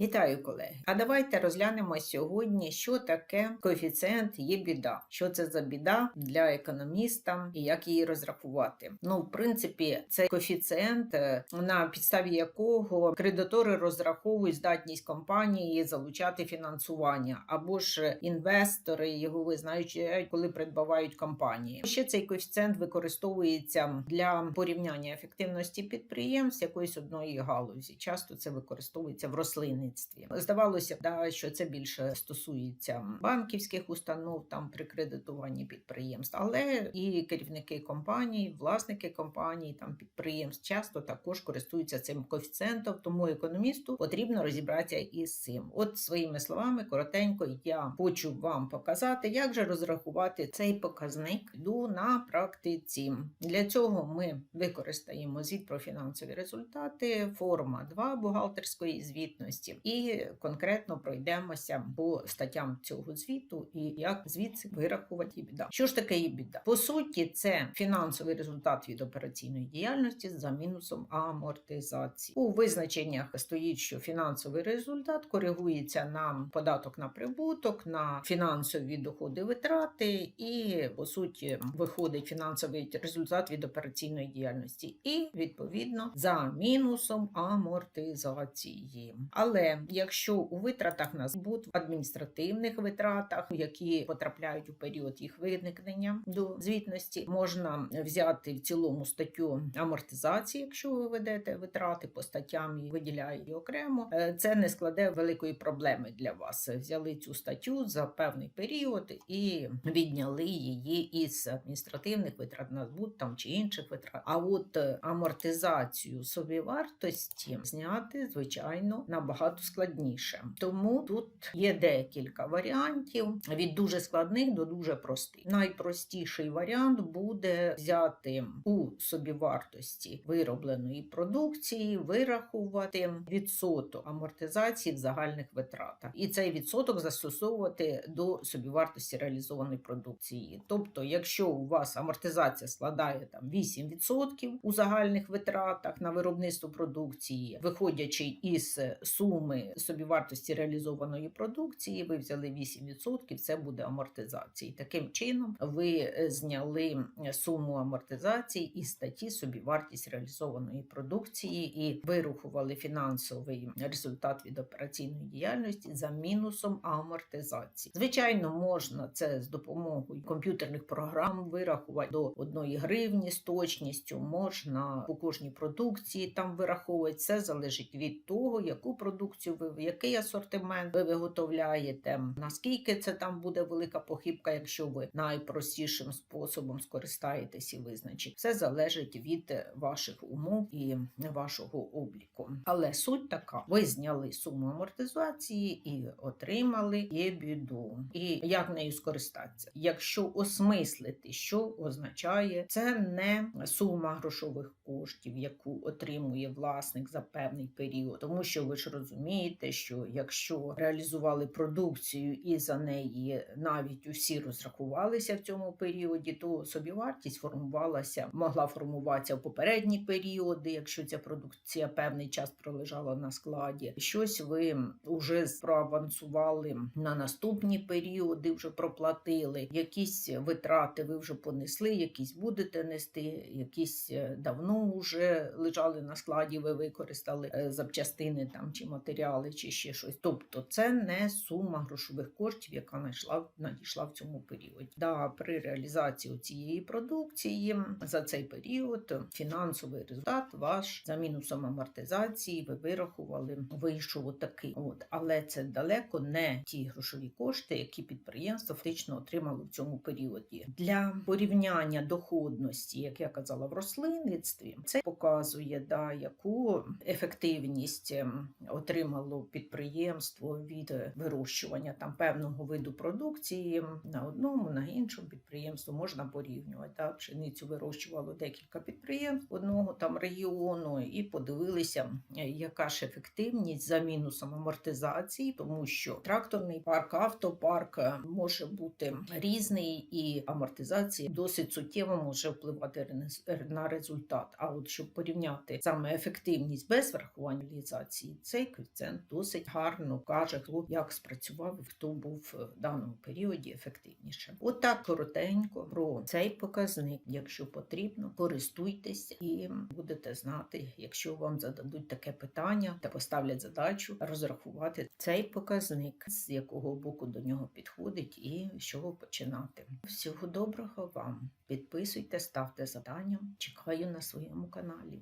Вітаю, колеги! А давайте розглянемо сьогодні, що таке коефіцієнт є біда. Що це за біда для економіста і як її розрахувати. Ну, в принципі, це коефіцієнт, е, на підставі якого кредитори розраховують здатність компанії залучати фінансування, або ж інвестори його визначають, коли придбавають компанії. Ще цей коефіцієнт використовується для порівняння ефективності підприємств якоїсь одної галузі. Часто це використовується в рослинництві. Здавалося, да, що це більше стосується банківських установ там при кредитуванні підприємств, але і керівники компаній, власники компаній, там підприємств часто також користуються цим коефіцієнтом. Тому економісту потрібно розібратися із цим. От своїми словами, коротенько, я хочу вам показати, як же розрахувати цей показник йду на практиці. Для цього ми використаємо звіт про фінансові результати, форма 2 бухгалтерської звітності, і конкретно пройдемося по статтям цього звіту і як звідси вирахувати біда. Що ж таке є біда? По суті, це фінансовий результат від операційної діяльності за мінусом амортизації. У визначеннях стоїть, що фінансовий результат коригується на податок на прибуток, на фінансові доходи витрати, і по суті виходить фінансовий результат від операційної діяльності, і відповідно за мінусом амортизації. Але якщо у витратах нас будуть в адміністративних витратах, які потрапляють у період їх виникнення до звітності, можна взяти в цілому статтю амортизації, якщо ви ведете витрати по статтям і виділяєте її окремо, Е, це не складе великої проблеми для вас. Взяли цю статтю за певний період і відняли її із адміністративних витрат на збут там чи інших витрат. А от е, амортизацію собівартості зняти, звичайно, набагато складніше. Тому тут є декілька варіантів від дуже складних до дуже простих. Найпростіший варіант буде взяти у собівартості виробленої продукції, вирахувати відсоток амортизації в загальних витратах, і цей відсоток застосовувати до собівартості реалізованої продукції. Тобто, якщо у вас амортизація складає там 8% у загальних витратах на виробництво продукції, виходячи із суми собівартості реалізованої продукції, ви взяли 8%, це буде амортизації. Таким чином, ви е, зняли суму амортизації із статті собівартість реалізованої продукції і вирахували фінансовий результат від операційної діяльності за мінусом амортизації. Звичайно, можна це з допомогою комп'ютерних програм вирахувати до 1 гривні з точністю, можна по кожній продукції там вираховувати. Це залежить від того, яку продукцію ви який асортимент ви виготовляєте, наскільки це там буде велика похибка, якщо ви найпростішим способом скористаєтесь і визначите. Все залежить від ваших умов і вашого обліку. Але суть така: ви зняли суму амортизації і отримали єбіду. І як нею скористатися? Якщо осмислити, що означає, це не сума грошових коштів, яку отримує власник за певний період, тому що ви ж розумієте, що якщо реалізували продукцію і за неї навіть усі розрахувалися в цьому періоді, то собівартість формувалася, могла формуватися в попередні періоди, якщо ця продукція певний час пролежала на складі. Щось ви вже проавансували на наступні періоди, вже проплатили. Якісь витрати ви вже понесли, якісь будете нести, якісь е, давно вже лежали на складі. Ви використали е, запчастини там чи матеріали, чи ще щось. Тобто, це не сума грошових коштів, яка надійшла, надійшла в цьому періоді. Да, при реалізації цієї продукції за цей період фінансовий результат ваш за мінусом амортизації ви вирахували, вийшов отакий. От але це далеко не ті грошові кошти, які підприємство фактично отримало в цьому періоді. Для порівняння доходності, як я казала, в рослинництві це показує да яку ефективність ем, отримало підприємство від вирощування там певного виду продукції на одному, на іншому підприємству можна порівнювати. Да? Пшеницю вирощувало декілька підприємств одного там регіону, і подивилися, е, яка ж ефективність за мінусом амортизації, тому що тракторний парк, автопарк е, може бути різний, і амортизація досить суттєво може впливати на результат. А от щоб порівняти саме ефективність без врахування реалізації, цей коефіцієнт досить гарно каже, хто як спрацював, хто був в даному періоді ефективніше. Отак коротенько про цей показник, якщо потрібно, користуйтесь і будете знати, якщо вам зададуть таке питання та поставлять задачу розрахувати цей показник, з якого боку до нього підходить, і з чого починати. Всього доброго вам! Підписуйте, ставте завдання. Чекаю на своєму каналі.